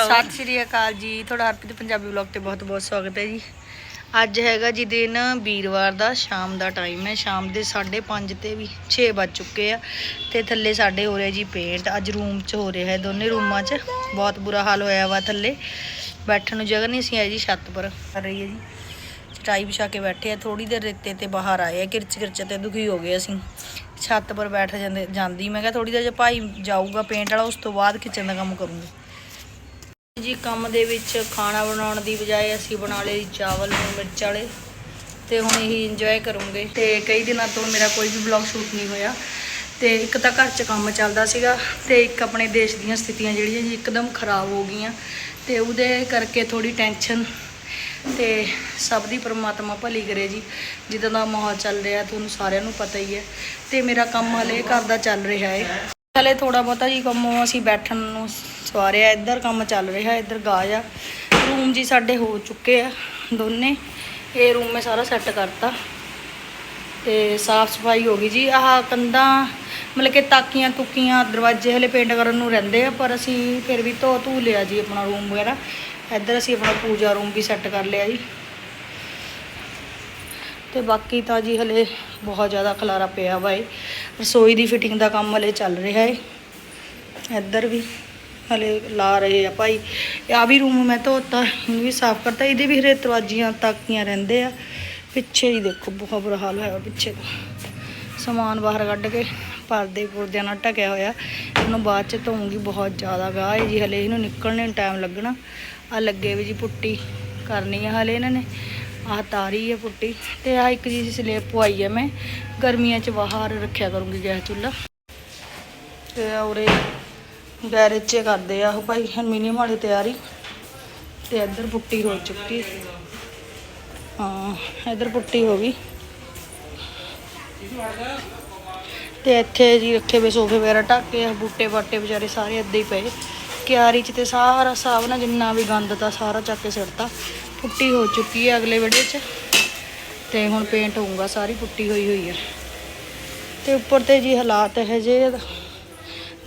ਸਤਿ ਸ਼੍ਰੀ ਅਕਾਲ ਜੀ। ਤੁਹਾਡਾ ਹਰਪ੍ਰੀਤ, ਪੰਜਾਬੀ ਵਲੌਗ ਤੇ ਬਹੁਤ ਬਹੁਤ ਸਵਾਗਤ ਹੈ ਜੀ। ਅੱਜ ਹੈਗਾ ਜੀ ਦਿਨ ਵੀਰਵਾਰ ਦਾ, ਸ਼ਾਮ ਦਾ ਟਾਈਮ ਹੈ। ਸ਼ਾਮ ਦੇ 5:30 ਤੇ ਵੀ 6 ਵੱਜ ਚੁੱਕੇ ਆ ਤੇ ਥੱਲੇ ਸਾਡੇ ਹੋ ਰਿਹਾ ਜੀ ਪੇਂਟ ਅੱਜ ਰੂਮ 'ਚ ਹੋ ਰਿਹਾ ਹੈ ਦੋਨੇ ਰੂਮਾਂ 'ਚ। ਬਹੁਤ ਬੁਰਾ ਹਾਲ ਹੋਇਆ ਵਾ ਥੱਲੇ। ਬੈਠਣ ਨੂੰ ਜਗ੍ਹਾ ਨਹੀਂ ਸੀ ਆਈ ਜੀ ਛੱਤ ਪਰ। ਕਰ ਰਹੀ ਹੈ ਜੀ। ਚਟਾਈ ਵਿਛਾ ਕੇ ਬੈਠੇ ਆ। ਥੋੜੀ ਦੇਰ ਰੇਤੇ ਤੇ ਬਾਹਰ ਆਏ ਆ। ਕਿਰਚ ਕਿਰਚ ਤੇ ਦੁਖੀ ਹੋ ਗਏ ਅਸੀਂ। ਛੱਤ ਪਰ ਬੈਠ ਜਾਂਦੇ ਜਾਂਦੀ। ਮੈਂ ਕਿਹਾ ਥੋੜੀ ਦੇਰ ਜੇ ਭਾਈ ਜਾਊਗਾ ਪੇਂਟ ਵਾਲਾ, ਉਸ ਤੋਂ ਬਾਅਦ ਕਿਚਨ ਦਾ ਕੰਮ ਕਰੂੰਗੀ। ਜੀ, ਕੰਮ ਦੇ ਵਿੱਚ ਖਾਣਾ ਬਣਾਉਣ ਦੀ ਬਜਾਏ ਅਸੀਂ ਬਣਾ ਲਏ ਚਾਵਲ ਲੂਣ ਮਿਰਚ ਵਾਲੇ ਤੇ ਹੁਣ ਇਹੀ ਇੰਜੋਏ ਕਰੂੰਗੇ। ਤੇ ਕਈ ਦਿਨਾਂ ਤੋਂ ਮੇਰਾ ਕੋਈ ਵੀ ਵਲੌਗ ਸ਼ੂਟ ਨਹੀਂ ਹੋਇਆ। ਤੇ ਇੱਕ ਤਾਂ ਘਰ 'ਚ ਕੰਮ ਚੱਲਦਾ ਸੀਗਾ ਤੇ ਇੱਕ ਆਪਣੇ ਦੇਸ਼ ਦੀਆਂ ਸਥਿਤੀਆਂ ਜਿਹੜੀਆਂ ਜੀ ਇੱਕਦਮ ਖਰਾਬ ਹੋ ਗਈਆਂ। ਤੇ ਉਹਦੇ ਕਰਕੇ ਥੋੜੀ ਟੈਨਸ਼ਨ ਤੇ ਸਭ ਦੀ ਪਰਮਾਤਮਾ ਭਲੀ ਕਰੇ ਜੀ। ਜਿੱਦਾਂ ਦਾ ਮਾਹੌਲ ਚੱਲ ਰਿਹਾ, ਤੁਹਾਨੂੰ ਸਾਰਿਆਂ ਨੂੰ ਪਤਾ ਹੀ ਹੈ। ਤੇ ਮੇਰਾ ਕੰਮ ਹਲੇ ਘਰ ਦਾ ਚੱਲ ਰਿਹਾ ਹੈ ਹਲੇ ਥੋੜਾ ਬਹੁਤਾ ਜੀ ਕੰਮ ਅਸੀਂ ਬੈਠਣ ਨੂੰ ਸਵਾਰਿਆ, ਇੱਧਰ ਕੰਮ ਚੱਲ ਰਿਹਾ, ਇੱਧਰ ਗਾਜ ਆ। ਰੂਮ ਜੀ ਸਾਡੇ ਹੋ ਚੁੱਕੇ ਆ ਦੋਨੇ। ਇਹ ਰੂਮ ਮੈਂ ਸਾਰਾ ਸੈੱਟ ਕਰਤਾ। ਤੇ ਸਾਫ਼ ਸਫ਼ਾਈ ਹੋ ਗਈ ਜੀ। ਆਹ ਕੰਧਾਂ, ਮਤਲਬ ਕਿ ਤਾਕੀਆਂ ਤੁਕੀਆਂ, ਦਰਵਾਜ਼ੇ ਹਲੇ ਪੇਂਟ ਕਰਨ ਨੂੰ ਰਹਿੰਦੇ ਆ, ਪਰ ਅਸੀਂ ਫਿਰ ਵੀ ਧੋ ਧੂ ਲਿਆ ਜੀ ਆਪਣਾ ਰੂਮ ਵਗੈਰਾ। ਇੱਧਰ ਅਸੀਂ ਆਪਣਾ ਪੂਜਾ ਰੂਮ ਵੀ ਸੈੱਟ ਕਰ ਲਿਆ ਜੀ। ਤੇ ਬਾਕੀ ਤਾਂ ਜੀ ਹਲੇ ਬਹੁਤ ਜ਼ਿਆਦਾ ਖਲਾਰਾ ਪਿਆ ਵਾ ਏ ਰਸੋਈ ਦੀ ਫਿਟਿੰਗ ਦਾ ਕੰਮ ਹਲੇ ਚੱਲ ਰਿਹਾ ਏ। ਇੱਧਰ ਵੀ ਹਲੇ ਲਾ ਰਹੇ ਆ ਭਾਈ। ਆ ਵੀ ਰੂਮ ਮੈਂ ਧੋਤਾ ਇਹਨੂੰ ਵੀ ਸਾਫ਼ ਕਰਤਾ। ਇਹਦੇ ਵੀ ਹਰੇ ਦਰਵਾਜ਼ੀਆਂ ਤਾਕੀਆਂ ਰਹਿੰਦੇ ਆ। ਪਿੱਛੇ ਹੀ ਦੇਖੋ, ਬਹੁਤ ਬੁਰਾ ਹਾਲ ਹੋਇਆ ਪਿੱਛੇ। ਦਾ ਸਮਾਨ ਬਾਹਰ ਕੱਢ ਕੇ ਪਰਦੇ ਪੁਰਦਿਆਂ ਨਾਲ ਢਕਿਆ ਹੋਇਆ। ਇਹਨੂੰ ਬਾਅਦ ਚ ਧੋਉਂਗੀ ਬਹੁਤ ਜ਼ਿਆਦਾ ਗਾਹ ਹੈ ਜੀ। ਹਲੇ ਇਹਨੂੰ ਨਿਕਲਣੇ ਨੂੰ ਟਾਈਮ ਲੱਗਣਾ। ਆ ਲੱਗੇ ਵੀ ਜੀ ਪੁੱਟੀ ਕਰਨੀ ਆ ਹਲੇ ਇਹਨਾਂ ਨੇ। ਆਹ ਤਾਰੀ ਹੈ ਪੁੱਟੀ ਤੇ ਆ ਇੱਕ ਜੀ ਸਲੇਬ ਪਵਾਈ ਹੈ ਮੈਂ। ਗਰਮੀਆਂ ਚ ਬਾਹਰ ਰੱਖਿਆ ਕਰੂੰਗੀ ਗੈਸ ਚੁੱਲ੍ਹਾ। ਤੇ ਉਰੇ ਗੈਰੇਜ 'ਚ ਕਰਦੇ ਆ ਉਹ ਭਾਈ ਹਰਮੀਨੀਅਮ ਵਾਲੀ ਤਿਆਰੀ। ਤੇ ਇੱਧਰ ਪੁੱਟੀ ਹੋ ਚੁੱਕੀ ਹਾਂ, ਇੱਧਰ ਪੁੱਟੀ ਹੋ ਗਈ। ਤੇ ਇੱਥੇ ਜੀ ਰੱਖੇ ਵੇ ਸੋਫੇ ਵਗੈਰਾ ਢੱਕ ਕੇ ਆ ਬੂਟੇ ਬਾਟੇ ਵਿਚਾਰੇ ਸਾਰੇ ਏਦਾਂ ਹੀ ਪਏ। ਕਿਆਰੀ 'ਚ ਤੇ ਸਾਰਾ ਸਾਬ ਨਾ ਜਿੰਨਾ ਵੀ ਗੰਦ ਤਾਂ ਸਾਰਾ ਚੱਕ ਕੇ ਸਿੱਟਤਾ। ਪੁੱਟੀ ਹੋ ਚੁੱਕੀ ਹੈ ਅਗਲੇ ਵਿੜੇ 'ਚ। ਤੇ ਹੁਣ ਪੇਂਟ ਹੋਊਗਾ, ਸਾਰੀ ਪੁੱਟੀ ਹੋਈ ਹੋਈ ਹੈ। ਤੇ ਉੱਪਰ ਤੇ ਜੀ ਹਾਲਾਤ ਇਹ ਜੇ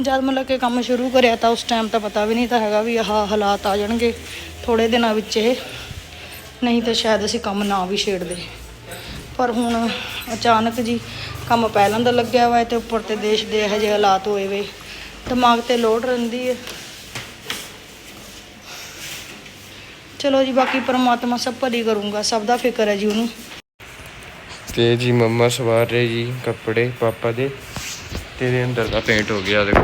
ਜਦ ਮਤਲਬ ਕਿ ਕੰਮ ਸ਼ੁਰੂ ਕਰਿਆ ਤਾਂ ਉਸ ਟਾਈਮ ਤਾਂ ਪਤਾ ਵੀ ਨਹੀਂ ਤਾਂ ਹੈਗਾ ਵੀ ਆਹ ਹਾਲਾਤ ਆ ਜਾਣਗੇ ਥੋੜੇ ਦਿਨਾਂ ਵਿੱਚ ਇਹ। ਨਹੀਂ ਤਾਂ ਸ਼ਾਇਦ ਅਸੀਂ ਕੰਮ ਨਾ ਵੀ ਛੇੜਦੇ। ਪਰ ਹੁਣ ਅਚਾਨਕ ਜੀ ਕੰਮ ਪਹਿਲਾਂ ਦਾ ਲੱਗਿਆ ਹੋਇਆ ਤੇ ਉੱਪਰ ਤੇ ਦੇਸ਼ ਦੇ ਇਹੋ ਜਿਹੇ ਹਾਲਾਤ ਹੋਏ ਵੇ। ਦਿਮਾਗ ਤੇ ਲੋਡ ਰਹਿੰਦੀ ਹੈ। ਚਲੋ ਜੀ ਬਾਕੀ ਪਰਮਾਤਮਾ ਸਭ ਭਲੀ ਕਰੂੰਗਾ ਸਭ ਦਾ ਫਿਕਰ ਹੈ ਜੀ ਉਹਨੂੰ। ਤੇ ਜੀ ਮੰਮਾ ਸਵਾਰ ਰਹੇ ਜੀ ਕੱਪੜੇ ਪਾਪਾ ਦੇ। ਤੇ ਇਹਦੇ ਅੰਦਰ ਦਾ ਪੇਂਟ ਹੋ ਗਿਆ ਦੇਖੋ।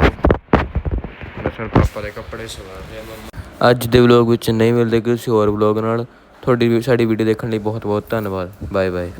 ਦਰਸ਼ਨ ਪਾਪਾ ਦੇ ਕੱਪੜੇ ਸਵਾਰ ਰਹੇ ਮੰਮਾ। ਅੱਜ ਦੇ ਵਲੌਗ ਵਿੱਚ ਨਹੀਂ ਮਿਲਦੇ ਕਿਸੇ ਹੋਰ ਵਲੌਗ ਨਾਲ। ਤੁਹਾਡੀ ਸਾਡੀ ਵੀਡੀਓ ਦੇਖਣ ਲਈ ਬਹੁਤ ਬਹੁਤ ਧੰਨਵਾਦ। Bye bye